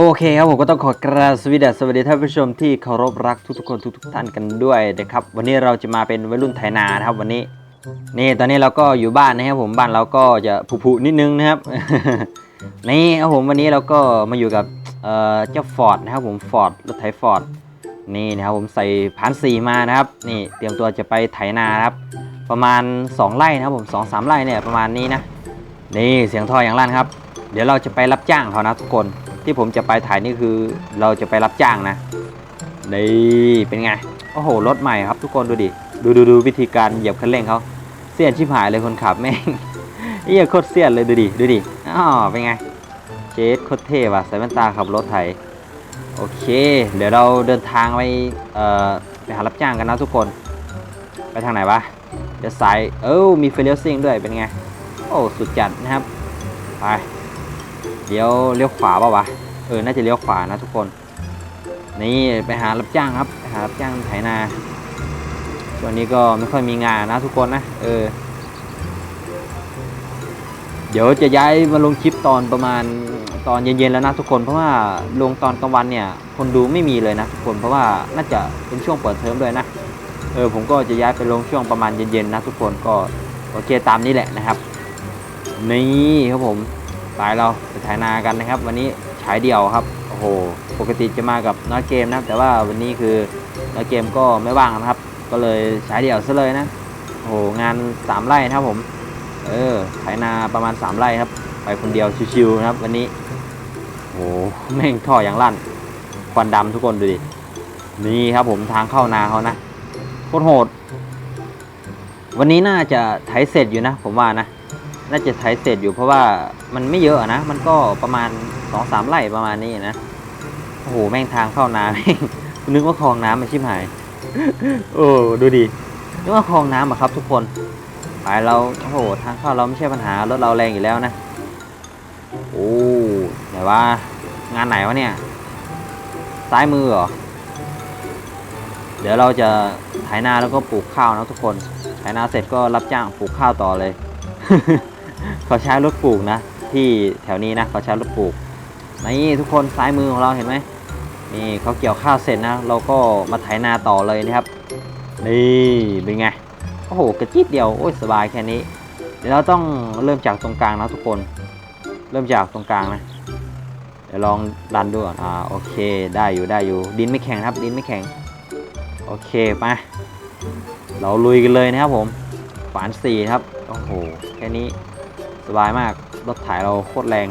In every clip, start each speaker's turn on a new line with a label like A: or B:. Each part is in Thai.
A: โอเคครับผมก็ต้องขอกราบสวัสดีสวัสดีท่านผู้ชมที่เคารพรักทุกๆคนทุกๆท่านกันด้วยนะครับ วันนี้เราจะมาเป็นวัยรุ่นไถนานะครับวันนี้ นี่ตอนนี้เราก็อยู่บ้านนะครับผมบ้านเราก็จะผุๆนิดนึงนะครับ นี่ครับผมวันนี้เราก็มาอยู่กับเอ่อเจ้าฟอร์ดนะครับผมฟอร์ดรถไถฟอร์ดนี่นะครับผมใส่ผานสีมานะครับ นี่เตรียมตัวจะไปไถนาครับ ประมาณ 2 ไร่นะครับผมสองสามไร่เนี่ยประมาณนี้นะนี่เสียงท่ออย่างลั่นครับ เดี๋ยวเราจะไปรับจ้างเขานะทุกคน ที่ผมจะไปถ่ายนี่คือเราจะไปรับจ้างนะนี่เป็นไงโอ้โหรถใหม่ครับทุกคนดูดิดูดูดูวิธีการเหยียบคันเร่งเขาเสียนชิบหายเลยคนขับแม่งเอี้ยโคตรเสียนเลยดูดิดูดิอ๋อเป็นไงเจสโคตรเท่ว่ะใส่แว่นตาขับรถไถโอเค เดี๋ยวเราเดินทางไปเอ่อไปหารับจ้างกันนะทุกคน ไปทางไหนวะเดี๋ยวซ้ายเอ้ามีเฟรเลียซิ่งด้วยเป็นไงโอ้สุดจัดนะครับไป เลี้ยวเลี้ยวขวาป่าวะเออน่าจะเลี้ยวขวานะทุกคน นี่ไปหารับจ้างครับไปหารับจ้างไถนาช่วงนี้ก็ไม่ค่อยมีงานนะทุกคนนะเออ เดี๋ยวจะย้ายมาลงคลิปตอนประมาณตอนเย็นๆแล้วนะทุกคนเพราะว่าลงตอนกลางวันเนี่ย คนดูไม่มีเลยนะทุกคนเพราะว่าน่าจะเป็นช่วงเปิดเทอมด้วยนะเออผมก็จะย้ายไปลงช่วงประมาณเย็นๆนะทุกคนก็โอเคตามนี้แหละนะครับ นี่ครับผม ไปเราไปถ่ายนากันนะครับ วันนี้ฉายเดี่ยวครับโอ้โหปกติจะมากับน้อยเกมนะแต่ว่าวันนี้คือน้อยเกมก็ไม่ว่างนะครับ ก็เลยฉายเดี่ยวซะเลยนะโอ้โหงานสามไร่นะครับผม เออถ่ายนาประมาณสามไร่ครับ ไปคนเดียวชิวๆนะครับ วันนี้โอ้โหแม่งท่ออย่างลั่นควันดำทุกคนดูดินี่ครับผมทางเข้านาเขานะโคตรโหด วันนี้น่าจะไถเสร็จอยู่นะ ผมว่านะ น่าจะไถเสร็จอยู่เพราะว่ามันไม่เยอะนะ มันก็ประมาณสองสามไร่ประมาณนี้นะ โอ้โห แม่งทางเข้านาแม่งนึกว่าคลองน้ำมันชิบหาย โอ้ดูดิ นึกว่าคลองน้ำอะครับ ทุกคนไปเราโอ้โห ทางเข้าเราไม่ใช่ปัญหารถเราแรงอยู่แล้วนะ โอ้ไหนว่างานไหนวะเนี่ย ซ้ายมือเหรอ เดี๋ยวเราจะไถนาแล้วก็ปลูกข้าวนะทุกคนไถนาเสร็จก็รับจ้างปลูกข้าวต่อเลย เขาใช้รถปลูกนะ ที่แถวนี้นะเขาใช้รถปลูกนี่ทุกคนซ้ายมือของเราเห็นไหมนี่เขาเกี่ยวข้าวเสร็จนะ เราก็มาไถนาต่อเลยนะครับ นี่เป็นไงโอ้โหกระจิดเดียวโอ้ยสบายแค่นี้ เดี๋ยวเราต้องเริ่มจากตรงกลางนะทุกคน เริ่มจากตรงกลางนะเดี๋ยวลองดันดูก่อนอ่าโอเคได้อยู่ได้อยู่ดินไม่แข็งครับ ดินไม่แข็งโอเคมาเราลุยกันเลยนะครับผมฝานสี่ครับโอ้โหแค่นี้ สบายมาก รถถ่ายเราโคตรแรง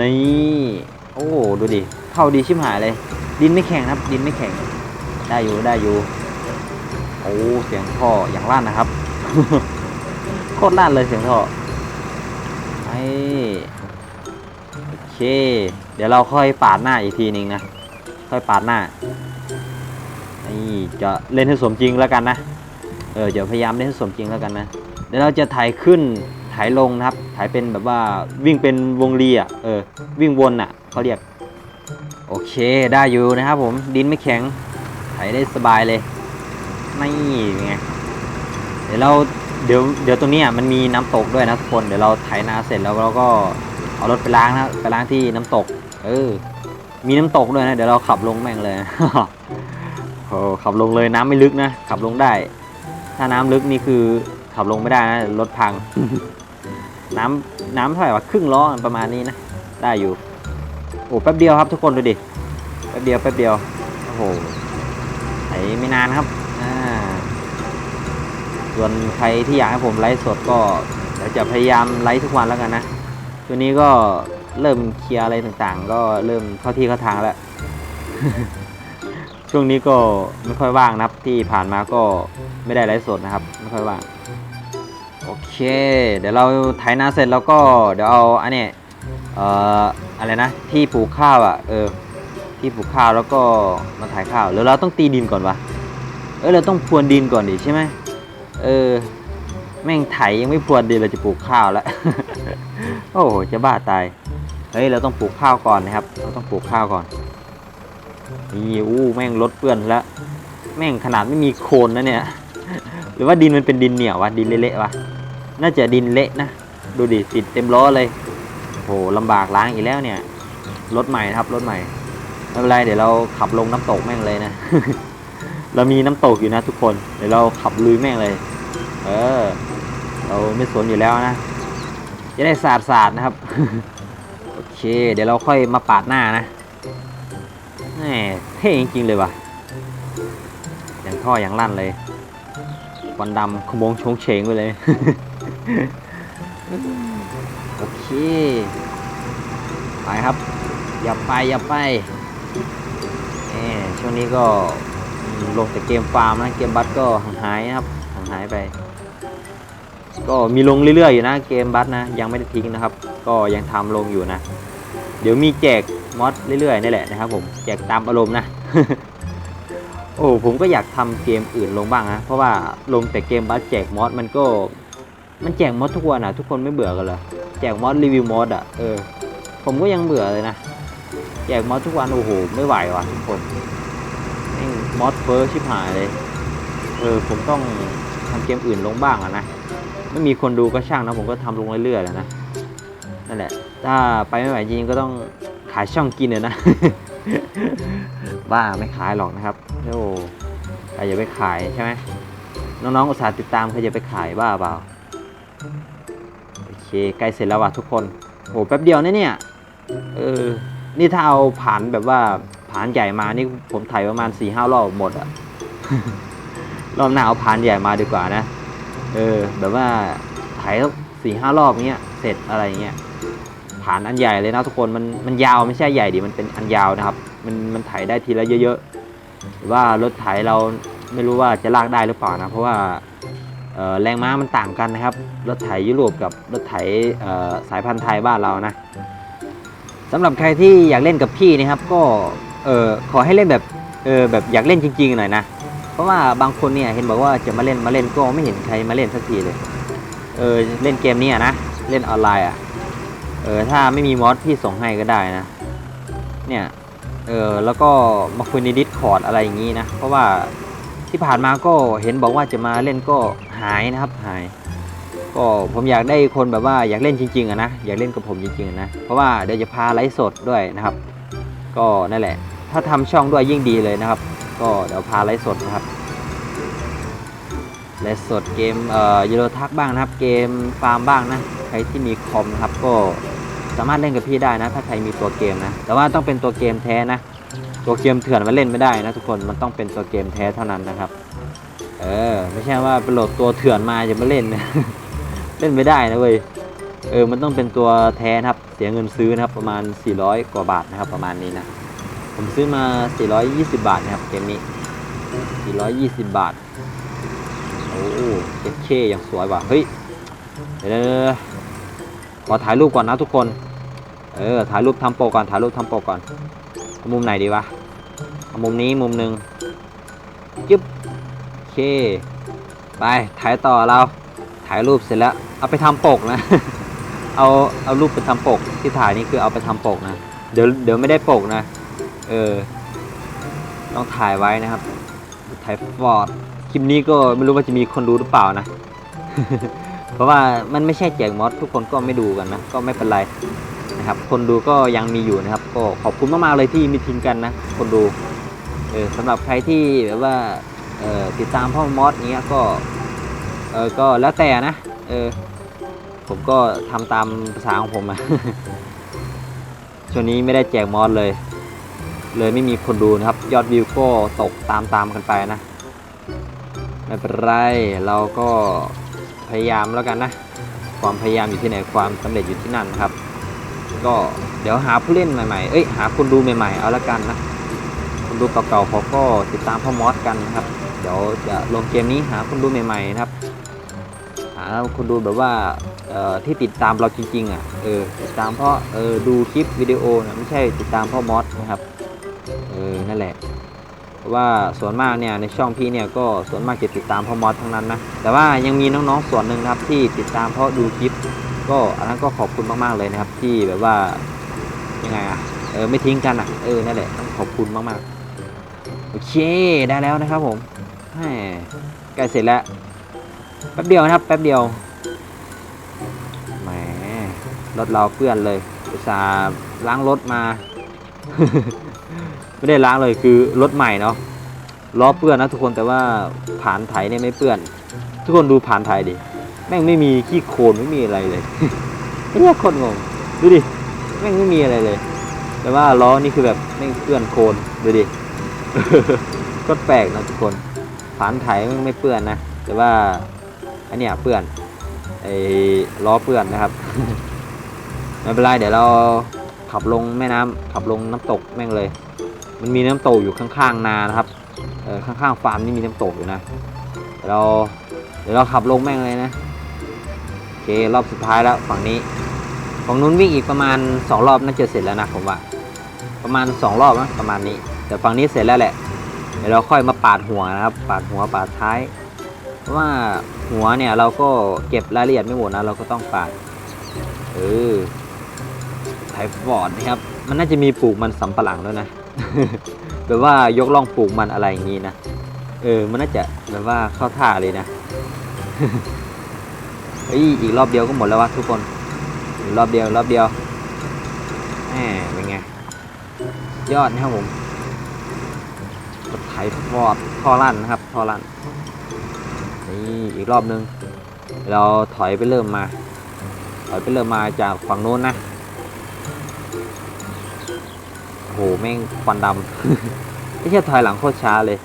A: นี่ โอ้ดูดิ เข้าดีชิบหายเลย ดินไม่แข็งครับ ดินไม่แข็ง ได้อยู่ได้อยู่ โอ้เสียงท่ออย่างลั่นนะครับ โคตรลั่นเลยเสียงท่อไอ้โอเค เดี๋ยวเราค่อยปาดหน้าอีกทีนึงนะ ค่อยปาดหน้า นี่จะเล่นให้สมจริงแล้วกันนะ เออเดี๋ยวพยายามเล่นให้สมจริงแล้วกันนะ เดี๋ยวเราจะถ่ายขึ้น ถ่ายลงนะครับ ถ่ายเป็นแบบว่าวิ่งเป็นวงรีอะ เออ วิ่งวนอะเขาเรียก โอเค ได้อยู่นะครับผม ดินไม่แข็ง ถ่ายได้สบายเลยไม่ไง เดี๋ยวเรา เดี๋ยว เดี๋ยวตรงนี้อะมันมีน้ำตกด้วยนะทุกคน เดี๋ยวเราไถนาเสร็จแล้วเราก็เอารถไปล้างนะ ไปล้างที่น้ำตก เออ มีน้ำตกด้วยนะ เดี๋ยวเราขับลงแม่งเลยโอ้ขับลงเลยน้ำไม่ลึกนะ ขับลงได้ ถ้าน้ำลึกนี่คือขับลงไม่ได้นะรถพัง น้ำน้ำเท่าไหร่วะครึ่งล้อประมาณนี้นะ ได้อยู่โอ้แป๊บเดียวครับทุกคนดูดิแป๊บเดียวแป๊บเดียวโอ้โหไถไม่นานครับอ่าส่วนใครที่อยากให้ผมไลฟ์สดก็เดี๋ยวจะพยายามไลฟ์ทุกวันแล้วกันนะช่วงนี้ก็เริ่มเคลียร์อะไรต่างๆ ก็เริ่มเข้าที่เข้าทางแล้ว ช่วงนี้ก็ไม่ค่อยว่างนะครับที่ผ่านมาก็ไม่ได้ไลฟ์สดนะครับ ไม่ค่อยว่าง โอเค เดี๋ยวเราไถนาเสร็จแล้วก็เดี๋ยวเอาอันนี้เอ่ออะไรนะที่ปลูกข้าวอะเออที่ปลูกข้าวแล้วก็มาถ่ายข้าวหรือเราต้องตีดินก่อนวะเออเราต้องพรวนดินก่อนดิใช่ไหมเออแม่งไถยังไม่พรวนดินเราจะปลูกข้าวแล้วโอ้โหจะบ้าตายเฮ้ยเราต้องปลูกข้าวก่อนนะครับเราต้องปลูกข้าวก่อนนี่อู้แม่งรถเปื้อนแล้วแม่งขนาดไม่มีโคลนนะเนี่ย หรือว่าดินมันเป็นดินเหนียววะดินเละๆวะ น่าจะดินเละนะ ดูดิติดเต็มล้อเลยโหลำบากล้างอีกแล้วเนี่ย รถใหม่นะครับ รถใหม่ ไม่เป็นไร เดี๋ยวเราขับลงน้ำตกแม่งเลยนะ เรามีน้ำตกอยู่นะทุกคน เดี๋ยวเราขับลุยแม่งเลย เออ เราไม่สนอยู่แล้วนะ จะได้สาดสาดนะครับ โอเค เดี๋ยวเราค่อยมาปาดหน้านะแหมเท่จริงๆเลยว่ะ อย่างท่ออย่างลั่นเลยควันดำขโมงชงเฉงไปเลย โอเค ไปครับ อย่าไปอย่าไปเอช่วงนี้ก็ลงแต่เกมฟาร์มนะ เกมบัสก็ห่างหายนะครับห่างหายไป ก็มีลงเรื่อยๆอยู่นะ เกมบัสนะ ยังไม่ได้ทิ้งนะครับ ก็ยังทำลงอยู่นะ เดี๋ยวมีแจกมอดเรื่อยๆนี่แหละนะครับผม แจกตามอารมณ์นะโอ้ผมก็อยากทำเกมอื่นลงบ้างนะ เพราะว่าลงแต่เกมบัสแจกมอดมันก็ มันแจกมอดทุกวันอะ ทุกคนไม่เบื่อกันเหรอแจกมอดรีวิวมอดอะเออผมก็ยังเบื่อเลยนะแจกมอดทุกวันโอ้โหไม่ไหวว่ะทุกคนแม่งมอดเฟอร์ชิบหายเลยเออผมต้องทำเกมอื่นลงบ้างอะนะไม่มีคนดูก็ช่างนะผมก็ทำลงเรื่อยๆแหล้วนะนั่นแหละ ถ้าไปไม่ไหวจริงๆก็ต้องขายช่องกินเลยนะบ้าไม่ขายหรอกนะครับโอ้ใครจะไปขายใช่ไหมน้องๆอุตส่าห์ติดตามใครจะไปขายบ้าเปล่า โอเคใกล้เสร็จแล้วว่ะทุกคนโหแป๊บเดียวนะเนี่ยเออนี่ถ้าเอาผ่านแบบว่าผ่านใหญ่มานี่ผมถ่ายประมาณ4ี่ห้ารอบหมดอะรอบหน้าเอาผ่านใหญ่มาดีกว่านะเออแบบว่าถ่ายสี่ห้ารอบเงี้ยเสร็จอะไรเงี้ยผ่านอันใหญ่เลยนะทุกคนมันมันยาวไม่ใช่ใหญ่ดิมันเป็นอันยาวนะครับ มันมันถ่ายได้ทีละเยอะๆว่ารถไถเราไม่รู้ว่าจะลากได้หรือเปล่านะ เพราะว่า แรงม้ามันต่างกันนะครับ รถไถยุโรปกับรถไถสายพันธุ์ไทยบ้านเรานะสำหรับใครที่อยากเล่นกับพี่นะครับ ก็ขอให้เล่นแบบออแบบอยากเล่นจริงๆหน่อยนะ เพราะว่าบางคนเนี่ยเห็นบอกว่าจะมาเล่นมาเล่นก็ไม่เห็นใครมาเล่นสักทีเลยเออเล่นเกมนี้อะนะเล่นออนไลน์อะเออถ้าไม่มีมอสพี่ส่งให้ก็ได้นะ เนี่ยเออแล้วก็มาคุยในดิสคอร์ดอะไรอย่างนี้นะ เพราะว่า ที่ผ่านมาก็เห็นบอกว่าจะมาเล่นก็หายนะครับหาย ก็ผมอยากได้คนแบบว่าอยากเล่นจริงๆอะนะอยากเล่นกับผมจริงๆอะนะเพราะว่าเดี๋ยวจะพาไลฟ์สดด้วยนะครับ ก็นั่นแหละ ถ้าทำช่องด้วยยิ่งดีเลยนะครับ ก็เดี๋ยวพาไลฟ์สดนะครับไลฟ์สดเกมเอ่อยูโรทักบ้างนะครับ เกมฟาร์มบ้างนะใครที่มีคอมนะครับก็สามารถเล่นกับพี่ได้นะ ถ้าใครมีตัวเกมนะ แต่ว่าต้องเป็นตัวเกมแท้นะ ตัวเกมเถื่อนมันเล่นไม่ได้นะทุกคนมันต้องเป็นตัวเกมแท้เท่านั้นนะครับ เออไม่ใช่ว่าไปโหลดตัวเถื่อนมาจะมาเล่นนะเล่นไม่ได้นะเว้ยเออมันต้องเป็นตัวแท้นะครับ เสียเงินซื้อนะครับประมาณ 400 กว่าบาทนะครับ ประมาณนี้นะผมซื้อมา 420 บาทนะครับเกมนี้ 420 บาทโอ้เจ็ดเคอย่างสวยว่ะเฮ้ยเดี๋ยวขอถ่ายรูปก่อนนะทุกคน เออถ่ายรูปทำโปรก่อนถ่ายรูปทำโปรก่อน มุมไหนดีวะมุมนี้มุมหนึ่งจึ๊บโอเค ไปถ่ายต่อเรา ถ่ายรูปเสร็จแล้ว เอาไปทำปกนะ เอาเอารูปไปทำปก ที่ถ่ายนี่คือเอาไปทำปกนะ เดี๋ยวเดี๋ยวไม่ได้ปกนะ เออ ต้องถ่ายไว้นะครับ ถ่ายฟอร์ดคลิปนี้ก็ไม่รู้ว่าจะมีคนดูหรือเปล่านะ เพราะว่ามันไม่ใช่แจกมอสทุกคนก็ไม่ดูกันนะ ก็ไม่เป็นไร นะครับ คนดูก็ยังมีอยู่นะครับ ก็ขอบคุณมากๆเลยที่มีทิ้งกันนะ คนดู เออสำหรับใครที่แบบว่าเออติดตามพ่อมอสเนี้ยก็ เออก็แล้วแต่นะ เออ ผมก็ทำตามภาษาของผมอะช่วงนี้ไม่ได้แจกมอสเลย เลยไม่มีคนดูนะครับ ยอดวิวก็ตกตามๆกันไปนะ ไม่เป็นไร เราก็พยายามแล้วกันนะ ความพยายามอยู่ที่ไหนความสำเร็จอยู่ที่นั่นครับ ก็เดี๋ยวหาผู้เล่นใหม่ๆ เอ้ยหาคนดูใหม่ๆ เอาละกันนะคนดูเก่าๆเขาก็ติดตามพ่อมอสกันนะครับ เดี๋ยวจะลงเกมนี้หาคนดูใหม่ๆนะครับ หาคนดูแบบว่าที่ติดตามเราจริงๆอะ เออติดตามเพราะเออดูคลิปวิดีโอนะไม่ใช่ติดตามพ่อมอสนะครับ เออนั่นแหละเพราะว่าส่วนมากเนี่ยในช่องพี่เนี่ยก็ส่วนมากจะติดตามพ่อมอสทั้งนั้นนะแต่ว่ายังมีน้องๆส่วนหนึ่งครับที่ติดตามเพราะดูคลิป ก็อันนั้นก็ขอบคุณมากๆเลยนะครับ ที่แบบว่ายังไงอะเออไม่ทิ้งกันอะเออนั่นแหละต้องขอบคุณมากๆโอเคได้แล้วนะครับผมแหมใกล้เสร็จแล้วแป๊บเดียวนะครับแป๊บเดียวแหมรถเราเปื้อนเลยอุตส่าห์ล้างรถมา ไม่ได้ล้างเลยคือรถใหม่เนาะล้อเปื้อนนะทุกคนแต่ว่าผ่านไถเนี่ยไม่เปื้อน ทุกคนดูผ่านไถดิ แม่งไม่มีขี้โคลนไม่มีอะไรเลยเนี่ยคนงงดูดิแม่งไม่มีอะไรเลย แต่ว่าล้อนี่คือแบบแม่งเปื้อนโคลนดูดิก็แปลกนะทุกคนผ่านไถแม่งไม่เปื้อนนะแต่ว่าอันเนี้ยเปื้อนไอ้ล้อเปื้อนนะครับไม่เป็นไรเดี๋ยวเราขับลงแม่น้ำขับลงน้ำตกแม่งเลย มันมีน้ำตกอยู่ข้างๆนานะครับเออข้างๆฟาร์มนี่มีน้ำตกอยู่นะเดี๋ยวเราเดี๋ยวเราขับลงแม่งเลยนะ เครอบสุดท้ายแล้วฝั่งนี้ฝั่งนู้นวิ่งอีกประมาณสองรอบน่าจะเสร็จแล้วนะผมว่า ประมาณสองรอบนะประมาณนี้ แต่ฝั่งนี้เสร็จแล้วแหละเดี๋ยวเราค่อยมาปาดหัวนะครับ ปาดหัวปาดท้าย เพราะว่าหัวเนี่ยเราก็เก็บรายละเอียดไม่หมดนะเราก็ต้องปาดเออไทฟอร์ดนะครับ มันน่าจะมีปลูกมันสำปะหลังด้วยนะแบบว่ายกล่องปลูกมันอะไรอย่างนี้นะเออมันน่าจะแบบว่าเข้าท่าเลยนะ เฮ้ยอีกรอบเดียวก็หมดแล้ววะทุกคนรอบเดียวรอบเดียวแหมเป็นไง ยอดนะครับผมรถไถฟอร์ดท่อลั่นนะครับท่อลั่นนี่อีกรอบนึง เราถอยไปเริ่มมา ถอยไปเริ่มมาจากฝั่งโน้นนะโหแม่งควันดำไม่ใช่ถอยหลังโคตรช้าเลย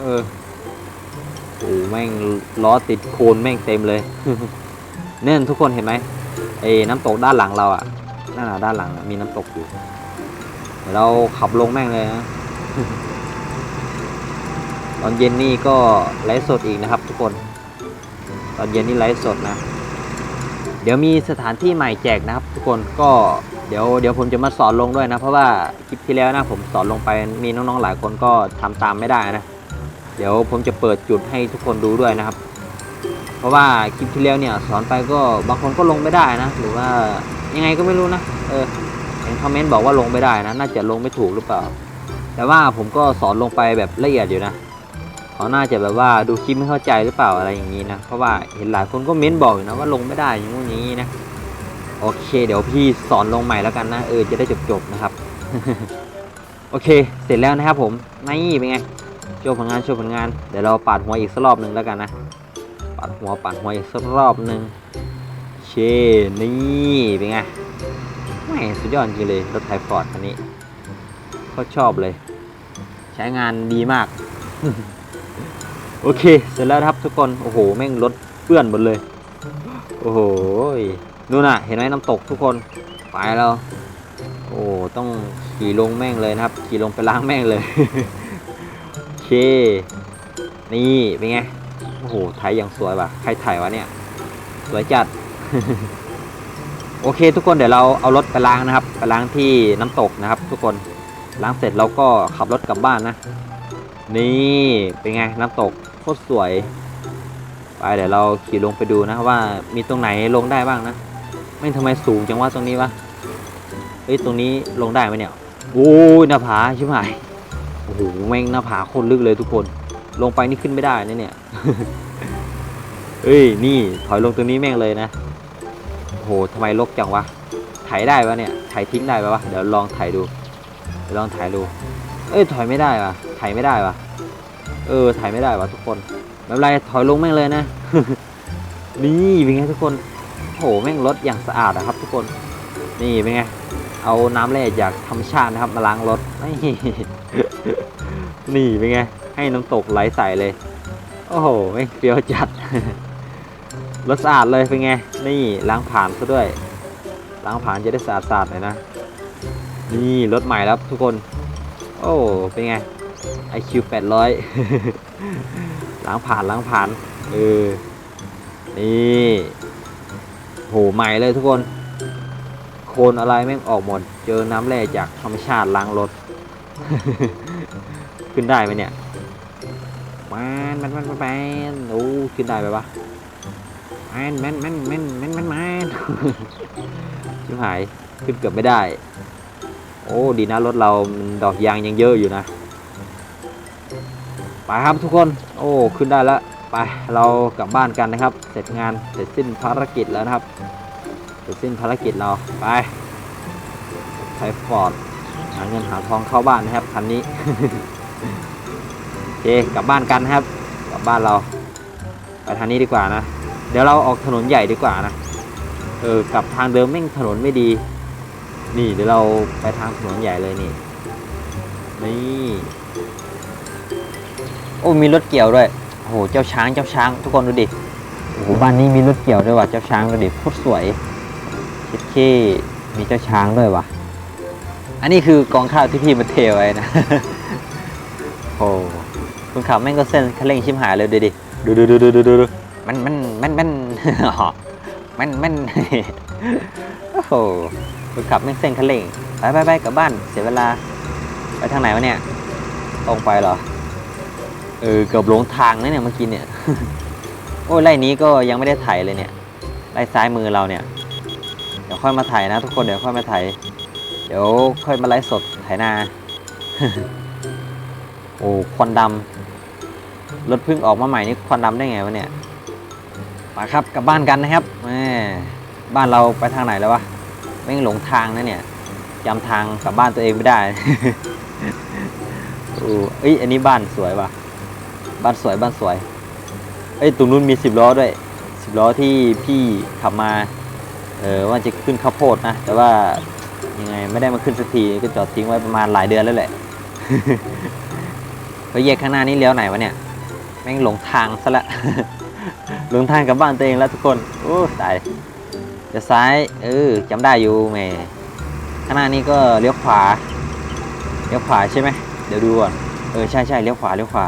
A: เออ โอ้แม่งล้อติดโคลนแม่งเต็มเลยเนี่ยทุกคนเห็นไหมไอ้น้ำตกด้านหลังเราอะนั่นน่ะด้านหลังมีน้ำตกอยู่เดี๋ยวเราขับลงแม่งเลยนะตอนเย็นนี่ก็ไลฟ์สดอีกนะครับ ทุกคน ตอนเย็นนี่ไลฟ์สดนะ เดี๋ยวมีสถานที่ใหม่แจกนะครับ ทุกคนก็เดี๋ยวเดี๋ยวผมจะมาสอนลงด้วยนะ เพราะว่าคลิปที่แล้วนะผมสอนลงไปมีน้องๆหลายคนก็ทำตามไม่ได้นะ เดี๋ยวผมจะเปิดจุดให้ทุกคนดูด้วยนะครับ เพราะว่าคลิปที่แล้วเนี่ยสอนไปก็บางคนก็ลงไม่ได้นะ หรือว่ายังไงก็ไม่รู้นะ เออเห็นคอมเมนต์บอกว่าลงไม่ได้นะ น่าจะลงไม่ถูกหรือเปล่า แต่ว่าผมก็สอนลงไปแบบละเอียดอยู่นะเขาน่าจะแบบว่าดูคลิปไม่เข้าใจหรือเปล่าอะไรอย่างนี้นะ เพราะว่าเห็นหลายคนก็เม้นบอกอยู่นะว่าลงไม่ได้อย่างงี้นะโอเค เดี๋ยวพี่สอนลงใหม่แล้วกันนะเออจะได้จบๆนะครับ โอเค เสร็จแล้วนะครับผมนี่เป็นไง โชว์ผลงานโชว์ผลงาน เดี๋ยวเราปาดหัวอีกสักรอบหนึ่งแล้วกันนะ ปาดหัวปาดหัวอีกสักรอบหนึ่งเคนี่เป็นไงแหม่สุดยอดจริงเลยรถไทฟอร์ดคันนี้ก็ชอบเลย ใช้งานดีมาก โอเค เสร็จแล้วครับทุกคน โอ้โห แม่งรถเปื้อนหมดเลย โอ้โหนู่นน่ะ เห็นไหมน้ำตกทุกคน ไปแล้ว โอ้ต้องขี่ลงแม่งเลยนะครับ ขี่ลงไปล้างแม่งเลย เค นี่เป็นไง โอ้โหถ่ายอย่างสวยว่ะ ใครถ่ายวะเนี่ย สวยจัด โอเคทุกคนเดี๋ยวเราเอารถไปล้างนะครับ ไปล้างที่น้ำตกนะครับ ทุกคน ล้างเสร็จเราก็ขับรถกลับบ้านนะ นี่เป็นไงน้ำตกโคตรสวย ไปเดี๋ยวเราขี่ลงไปดูนะว่ามีตรงไหนลงได้บ้างนะ ไม่ทำไมสูงจังว่าตรงนี้วะเอ้ยตรงนี้ลงได้ไหมเนี่ย โอ้ยหน้าผาชิบหาย โอ้โหแม่งหน้าผาโคตรลึกเลยทุกคน ลงไปนี่ขึ้นไม่ได้นะเนี่ยเอ้ยนี่ถอยลงตรงนี้แม่งเลยนะโอ้โหทำไมลกจังวะถ่ายได้ปะเนี่ยถ่ายทิ้งได้ปะวะเดี๋ยวลองถ่ายดูเดี๋ยวลองถ่ายดู เอ้ยถอยไม่ได้วะถ่ายไม่ได้วะเออถ่ายไม่ได้วะทุกคนไม่เป็นไรถอยลงแม่งเลยนะ นี่เป็นไงทุกคนโหแม่งรถอย่างสะอาดนะครับ ทุกคน นี่เป็นไง เอาน้ำแร่จากธรรมชาตินะครับมาล้างรถ นี่นี่เป็นไง ให้น้ำตกไหลใส่เลย โอ้โหแม่เปรี้ยวจัด รถสะอาดเลยเป็นไง นี่ล้างผ่านซะด้วย ล้างผ่านจะได้สะอาดๆหน่อยนะ นี่รถใหม่แล้วทุกคน โอ้เป็นไง IQ 800 ล้างผ่านล้างผ่าน เออ นี่โหใหม่เลยทุกคน นอะไรแม่งออกหมด เจอน้ำแร่จากธรรมชาติล้างรถ ขึ้นได้ไหมเนี่ยแมนแมนแมนแมนแมนโอ้ขึ้นได้ไหมวะแมนแมนแมนแมนแมนแมนแมนชิบหายขึ้นเกือบไม่ได้ โอ้ดีนะรถเราดอกยางยังเยอะอยู่นะไปครับทุกคน โอ้ขึ้นได้แล้วไปเรากลับบ้านกันนะครับ เสร็จงานเสร็จสิ้นภารกิจแล้วนะครับ เสร็จสิ้นภารกิจเราไปไทฟอร์ดหาเงินหาทองเข้าบ้านนะครับคันนี้ โอเคกลับบ้านกันนะครับ กลับบ้านเรา ไปทางนี้ดีกว่านะ เดี๋ยวเราออกถนนใหญ่ดีกว่านะ เออกลับทางเดิมแม่งถนนไม่ดี นี่เดี๋ยวเราไปทางถนนใหญ่เลยนี่ นี่ โอ้มีรถเกี่ยวด้วย โอ้โหเจ้าช้างเจ้าช้าง ทุกคนดูดิ โอ้โหบ้านนี้มีรถเกี่ยวด้วยว่ะเจ้าช้างดูดิโคตรสวย คิดเคมีเจ้าช้างด้วยว่ะอันนี้คือกองข้าวที่พี่มาเทไว้นะ โอ้คุณขับแม่งก็เส้นคันเร่งชิมหายเลยดูดิ ดูดูดูดูดูดูดูมันมันมันมันอ๋อมันมันโอ้โหคุณขับแม่งเส้นคันเร่ง ไปไปไปกลับบ้านเสียเวลา ไปทางไหนวะเนี่ย ตรงไปเหรอ เออเกือบหลงทางนะเนี่ยเมื่อกี้เนี่ย โอ้ไล่นี้ก็ยังไม่ได้ไถเลยเนี่ย ไล่ซ้ายมือเราเนี่ย ค่อยมาไถนะ ทุกคนเดี๋ยวค่อยมาไถเดี๋ยวค่อยมาไลฟ์สดไถนา โอ้ควันดำรถพิ่งออกมาใหม่นี่ควันดำได้ไงวะเนี่ยมาครับกลับบ้านกันนะครับแหมบ้านเราไปทางไหนแล้ววะไม่งหลงทางนะเนี่ยจำทางกลับบ้านตัวเองไม่ได้โอ้เอ้ยอันนี้บ้านสวยว่ะ บ้านสวยบ้านสวยเอ้ยตรงนู้นมีสิบล้อด้วยสิบล้อที่พี่ขับมา เออว่าจะขึ้นข้าวโพดนะ แต่ว่ายังไงไม่ได้มาขึ้นสักทีก็จอดทิ้งไว้ประมาณหลายเดือนแล้วแหละไปแยกข้างหน้านี่เลี้ยวไหนวะเนี่ยแม่งหลงทางซะละหลงทางกับบ้านตัวเองแล้วทุกคนโอ้ตายจะซ้ายเออจำได้อยู่แหมข้างหน้านี้ก็เลี้ยวขวาเลี้ยวขวาใช่ไหมเดี๋ยวดูก่อนเออใช่ใช่เลี้ยวขวาเลี้ยวขวา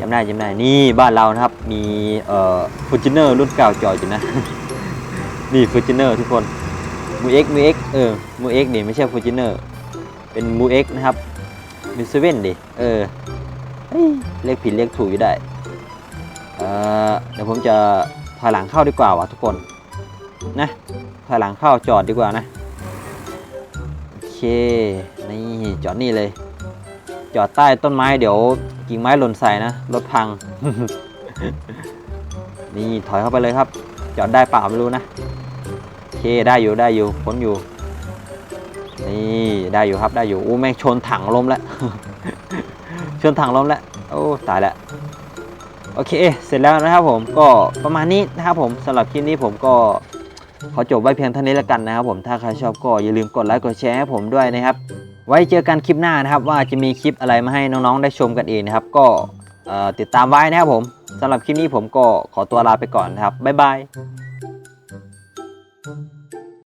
A: จำได้จำได้นี่บ้านเรานะครับ มีเอ่อฟูจิเนอร์รุ่นเก่าจอดอยู่นะ นี่ฟูจิเนอร์ทุกคนมูเอ็กมูเอ็กเออมูเอ็กนี่ไม่ใช่ฟูจิเนอร์เป็นมูเอ็กนะครับมิสเว่นดิเออเฮ้ยเรียกผิดเรียกถูกอยู่ได้เออเดี๋ยวผมจะถอยหลังเข้าดีกว่าวะทุกคนนะถอยหลังเข้าจอดดีกว่านะโอเคนี่จอดนี่เลย จอดใต้ต้นไม้เดี๋ยวกิ่งไม้หล่นใส่นะรถพัง นี่ถอยเข้าไปเลยครับ จอดได้เปล่าไม่รู้นะ เคได้อยู่ได้อยู่พ้นอยู่ นี่ได้อยู่ครับได้อยู่อู้แม่งชนถังล้มแล้ว ชนถังล้มแล้วโอ้ตายแล้วโอเค เสร็จแล้วนะครับผมก็ประมาณนี้นะครับผมสำหรับคลิปนี้ผมก็ขอจบไว้เพียงเท่านี้แล้วกันนะครับผมถ้าใครชอบก็อย่าลืมกดไลค์กดแชร์ให้ผมด้วยนะครับ ไว้เจอกันคลิปหน้านะครับ ว่าจะมีคลิปอะไรมาให้น้องๆได้ชมกันอีกนะครับ ก็ติดตามไว้นะครับผมสำหรับคลิปนี้ผมก็ขอตัวลาไปก่อนนะครับบ๊ายบาย dun, dun.